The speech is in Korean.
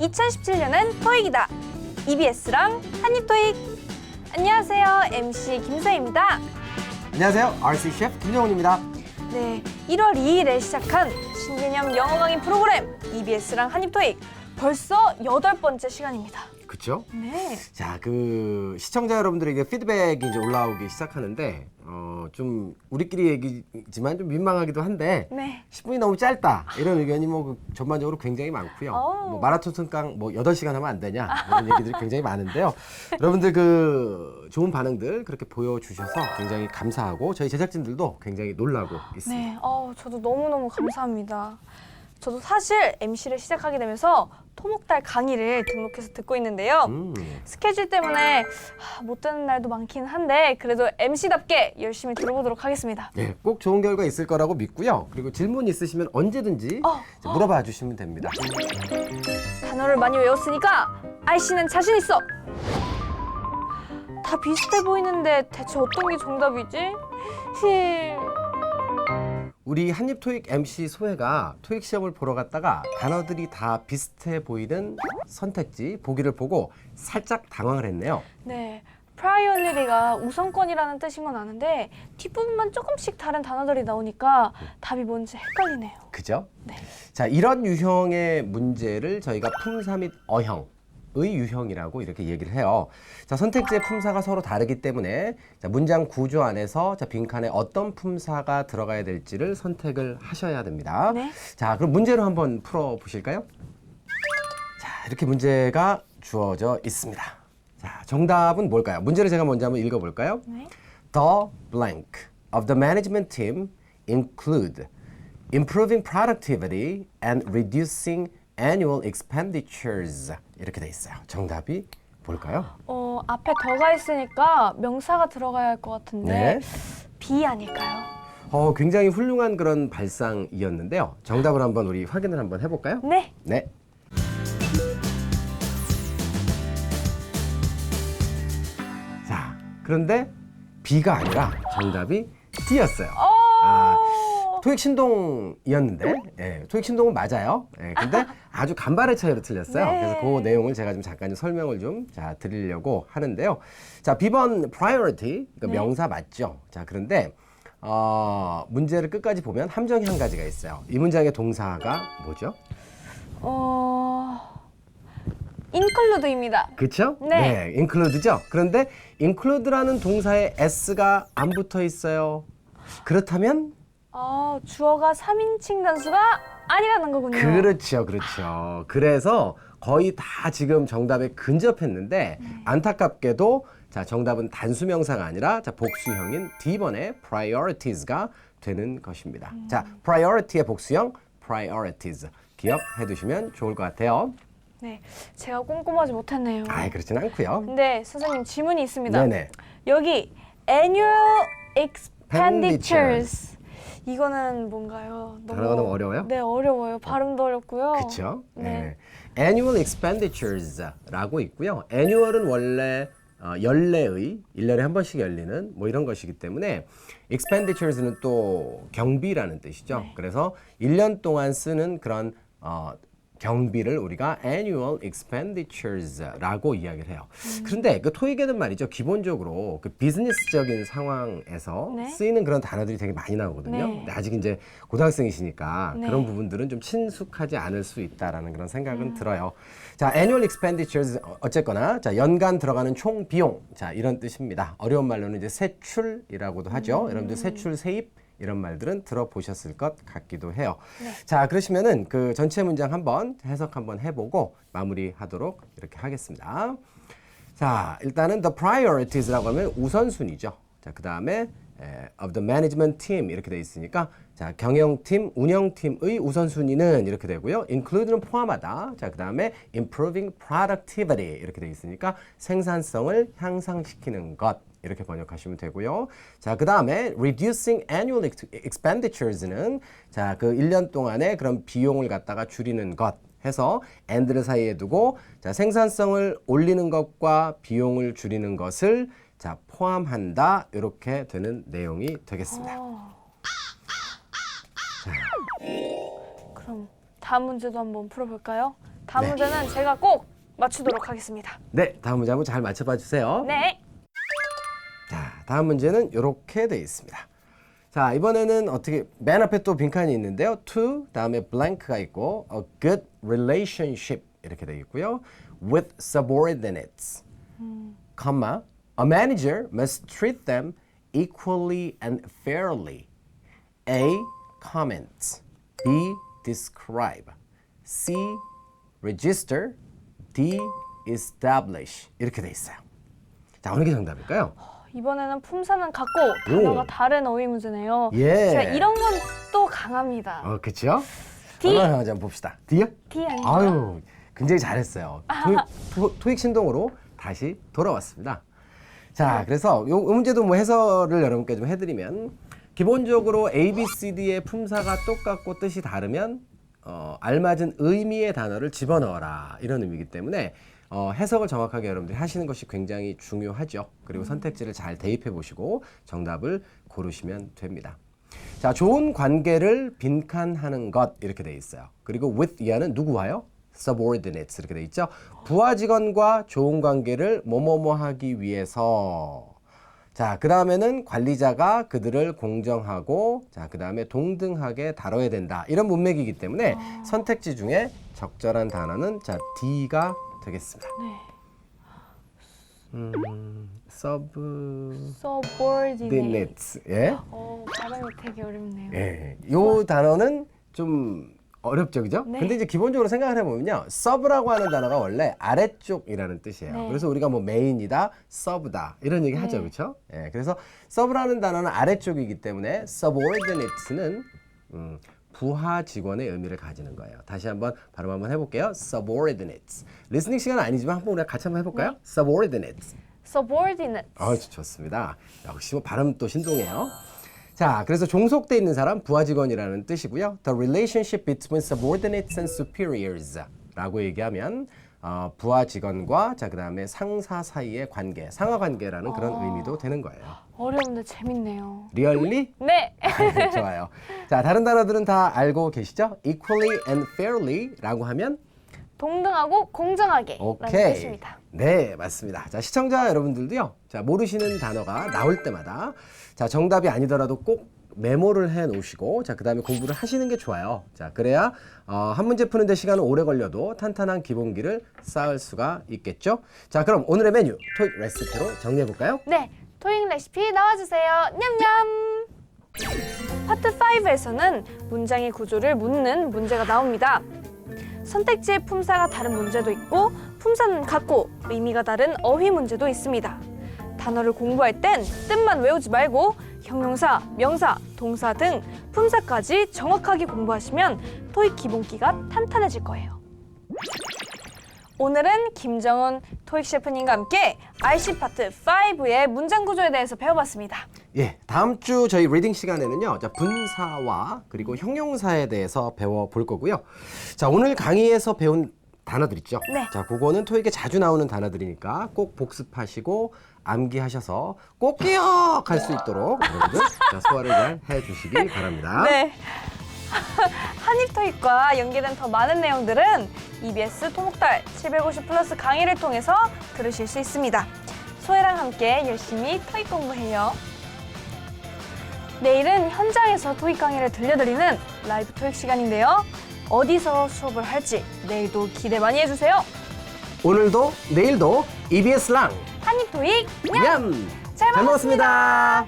2017년은 토익이다. EBS랑 한입토익. 안녕하세요. MC 김소혜입니다. 안녕하세요. RC 셰프 김정훈입니다. 네, 1월 2일에 시작한 신개념 영어 강의 프로그램 EBS랑 한입토익. 벌써 여덟 번째 시간입니다. 그렇죠? 네. 자, 그 시청자 여러분들에게 피드백이 이제 올라오기 시작하는데 어, 좀 우리끼리 얘기지만 좀 민망하기도 한데 네. 10분이 너무 짧다. 이런 의견이 뭐그 전반적으로 굉장히 많고요. 어우. 뭐 마라톤 승강 뭐 8시간 하면 안 되냐. 이런 얘기들이 굉장히 많은데요. 여러분들 그 좋은 반응들 그렇게 보여 주셔서 굉장히 감사하고 저희 제작진들도 굉장히 놀라고 있습니다. 네. 어, 저도 너무너무 감사합니다. 저도 사실 MC를 시작하게 되면서 토목달 강의를 등록해서 듣고 있는데요. 음. 스케줄 때문에 하, 못 듣는 날도 많긴 한데 그래도 MC답게 열심히 들어보도록 하겠습니다. 네, 꼭 좋은 결과 있을 거라고 믿고요. 그리고 질문 있으시면 언제든지 어. 이제 물어봐 주시면 됩니다. 단어를 많이 외웠으니까 아이씨는 자신 있어. 다 비슷해 보이는데 대체 어떤 게 정답이지? 힐. 우리 한입 토익 MC 소혜가 토익 시험을 보러 갔다가 단어들이 다 비슷해 보이는 선택지 보기를 보고 살짝 당황을 했네요. 네. 프라이얼리티가 우선권이라는 뜻인 건 아는데 뒷부분만 조금씩 다른 단어들이 나오니까 답이 뭔지 헷갈리네요. 그죠? 네. 자, 이런 유형의 문제를 저희가 품사 및 어형 의 유형이라고 이렇게 얘기를 해요. 자, 선택지의 품사가 서로 다르기 때문에 자, 문장 구조 안에서 자, 빈칸에 어떤 품사가 들어가야 될지를 선택을 하셔야 됩니다. 네. 자, 그럼 문제로 한번 풀어 보실까요? 자, 이렇게 문제가 주어져 있습니다. 자, 정답은 뭘까요? 문제를 제가 먼저 한번 읽어 볼까요? 네. The blank of the management team include improving productivity and reducing annual expenditures. 이렇게 돼 있어요. 정답이 뭘까요? 어, 앞에 더가 있으니까 명사가 들어가야 할 것 같은데 네. B 아닐까요? 어, 굉장히 훌륭한 그런 발상이었는데요. 정답을 한번 우리 확인을 한번 해볼까요? 네. 네. 자, 그런데 B가 아니라 정답이 D였어요. 아, 토익 신동이었는데, 예, 토익 신동은 맞아요. 예, 근데 아주 간발의 차이로 틀렸어요. 네. 그래서 그 내용을 제가 좀 잠깐 좀 설명을 좀 자, 드리려고 하는데요. 자, B번 priority, 그러니까 네. 명사 맞죠? 자, 그런데 어, 문제를 끝까지 보면 함정이 한 가지가 있어요. 이 문장의 동사가 뭐죠? 어, include입니다. 그쵸? 네. include죠. 그런데 include라는 동사에 s가 안 붙어 있어요. 그렇다면 어, 주어가 3인칭 단수가 아니라는 거군요. 그렇죠, 그렇죠. 그래서 거의 다 지금 정답에 근접했는데 안타깝게도 자 정답은 단수 명사가 아니라 자 복수형인 D번의 priorities가 되는 것입니다. 자 priority의 복수형 priorities 기억해 두시면 좋을 것 같아요. 네, 제가 꼼꼼하지 못했네요. 아, 그렇진 않고요. 근데 선생님 질문이 있습니다. 네네. 여기 annual expenditures 이거는 뭔가요? 단어가 너무 어려워요? 네, 어려워요. 발음도 어렵고요. 그렇죠. 네. annual expenditures라고 있고요. annual은 원래 어, 연례의 1년에 한 번씩 열리는 뭐 이런 것이기 때문에 expenditures는 또 경비라는 뜻이죠. 네. 그래서 1년 동안 쓰는 그런 어, 경비를 우리가 annual expenditures라고 이야기를 해요. 음. 그런데 그 토익에는 말이죠. 기본적으로 그 비즈니스적인 상황에서 네. 쓰이는 그런 단어들이 되게 많이 나오거든요. 네. 근데 아직 이제 고등학생이시니까 네. 그런 부분들은 좀 친숙하지 않을 수 있다라는 그런 음. 생각은 들어요. 자, annual expenditures 어- 어쨌거나 자, 연간 들어가는 총 비용. 자, 이런 뜻입니다. 어려운 말로는 이제 세출이라고도 하죠. 음. 여러분들 세출 세입 이런 말들은 들어보셨을 것 같기도 해요. 네. 자, 그러시면은 그 전체 문장 한번 해석 한번 해보고 마무리하도록 이렇게 하겠습니다. 자, 일단은 the priorities라고 하면 우선순위죠. 자, 그 다음에 of the management team 이렇게 돼 있으니까 자, 경영팀, 운영팀의 우선순위는 이렇게 되고요. include는 포함하다. 자, 그 다음에 improving productivity 이렇게 돼 있으니까 생산성을 향상시키는 것 이렇게 번역하시면 되고요. 자, 그 다음에 reducing annual ex- expenditures는 자, 그 1년 동안의 그런 비용을 갖다가 줄이는 것 해서 and를 사이에 두고 자, 생산성을 올리는 것과 비용을 줄이는 것을 자, 포함한다. 이렇게 되는 내용이 되겠습니다. 어, 자, 그럼 다음 문제도 한번 풀어볼까요? 다음 네. 문제는 제가 꼭 맞추도록 하겠습니다. 네, 다음 문제 한번 잘 맞춰봐 주세요. 네. 자, 다음 문제는 이렇게 돼 있습니다. 자, 이번에는 어떻게 맨 앞에 또 빈칸이 있는데요. to 다음에 blank가 있고 a good relationship 이렇게 돼 있고요. with subordinates, comma a manager must treat them equally and fairly. A comment, B describe, C register, D establish 이렇게 돼 있어요. 자, 어느 게 정답일까요? 이번에는 품사는 같고 단어가 다른 어휘 문제네요. 예. 제가 이런 건 또 강합니다. 어, 그렇죠? D. 강한지 한번 봅시다. D요? D 아닌가요? 아유, 굉장히 잘했어요. 토익, 토, 토익 신동으로 다시 돌아왔습니다. 자, 그래서 요, 요 문제도 뭐 해설을 여러분께 좀 해드리면 기본적으로 A, B, C, D의 품사가 똑같고 뜻이 다르면 어, 알맞은 의미의 단어를 집어넣어라 이런 의미이기 때문에 어, 해석을 정확하게 여러분들이 하시는 것이 굉장히 중요하죠. 그리고 선택지를 잘 대입해 보시고 정답을 고르시면 됩니다. 자, 좋은 관계를 빈칸하는 것 이렇게 돼 있어요. 그리고 with 이하는 누구와요? subordinates 이렇게 돼 있죠. 부하 직원과 좋은 관계를 뭐뭐뭐 하기 위해서 자, 그 다음에는 관리자가 그들을 공정하고, 자, 그 다음에 동등하게 다뤄야 된다. 이런 문맥이기 때문에 선택지 중에 적절한 단어는 자, D가 되겠습니다. 네. 음, sub, subordinate. 예. 어, 발음이 되게 어렵네요. 예. 요 단어는 좀 어렵죠, 그죠? 네. 근데 이제 기본적으로 생각을 해보면요. 서브라고 하는 단어가 원래 아래쪽이라는 뜻이에요. 네. 그래서 우리가 뭐 메인이다, 서브다 이런 얘기 하죠, 네. 그렇죠? 예. 그래서 서브라는 단어는 아래쪽이기 때문에 subordinate는 음, 부하 직원의 의미를 가지는 거예요. 다시 한번 발음 한번 해볼게요. subordinates. 리스닝 시간 은 아니지만 한번 우리가 같이 한번 해볼까요? 네. subordinates. subordinate. 아, 좋습니다. 역시 뭐 발음 또 신동해요. 자, 그래서 종속돼 있는 사람 부하 직원이라는 뜻이고요. The relationship between subordinates and superiors라고 얘기하면 어, 부하 직원과 자 그다음에 상사 사이의 관계, 상하 관계라는 그런 의미도 되는 거예요. 어려운데 재밌네요. 리얼리? 네. 좋아요. 자, 다른 단어들은 다 알고 계시죠? equally and fairly라고 하면 동등하고 공정하게 라는 오케이. 뜻입니다. 네, 맞습니다. 자, 시청자 여러분들도요. 자, 모르시는 단어가 나올 때마다 자, 정답이 아니더라도 꼭 메모를 해 놓으시고 자, 그다음에 공부를 하시는 게 좋아요. 자, 그래야 어, 한 문제 푸는 데 시간은 오래 걸려도 탄탄한 기본기를 쌓을 수가 있겠죠? 자, 그럼 오늘의 메뉴 토익 레시피로 정리해 볼까요? 네, 토익 레시피 나와주세요. 냠냠. 파트 5에서는 문장의 구조를 묻는 문제가 나옵니다. 선택지의 품사가 다른 문제도 있고 품사는 같고 의미가 다른 어휘 문제도 있습니다. 단어를 공부할 땐 뜻만 외우지 말고 형용사, 명사, 동사 등 품사까지 정확하게 공부하시면 토익 기본기가 탄탄해질 거예요. 오늘은 김정은 토익 셰프님과 함께 RC 파트 5의 문장 구조에 대해서 배워봤습니다. 예, 다음 주 저희 리딩 시간에는요, 자, 분사와 그리고 형용사에 대해서 배워볼 거고요. 자, 오늘 강의에서 배운 단어들 있죠? 네. 자, 그거는 토익에 자주 나오는 단어들이니까 꼭 복습하시고 암기하셔서 꼭 기억할 수 있도록 여러분들 자, 소화를 잘 해주시기 바랍니다. 네. 한입 토익과 연계된 더 많은 내용들은 EBS 토목달 750 플러스 강의를 통해서 들으실 수 있습니다. 소혜랑 함께 열심히 토익 공부해요. 내일은 현장에서 토익 강의를 들려드리는 라이브 토익 시간인데요. 어디서 수업을 할지 내일도 기대 많이 해주세요. 오늘도 내일도 EBS 랑 한입 토익 냠! 냠! 잘 먹었습니다.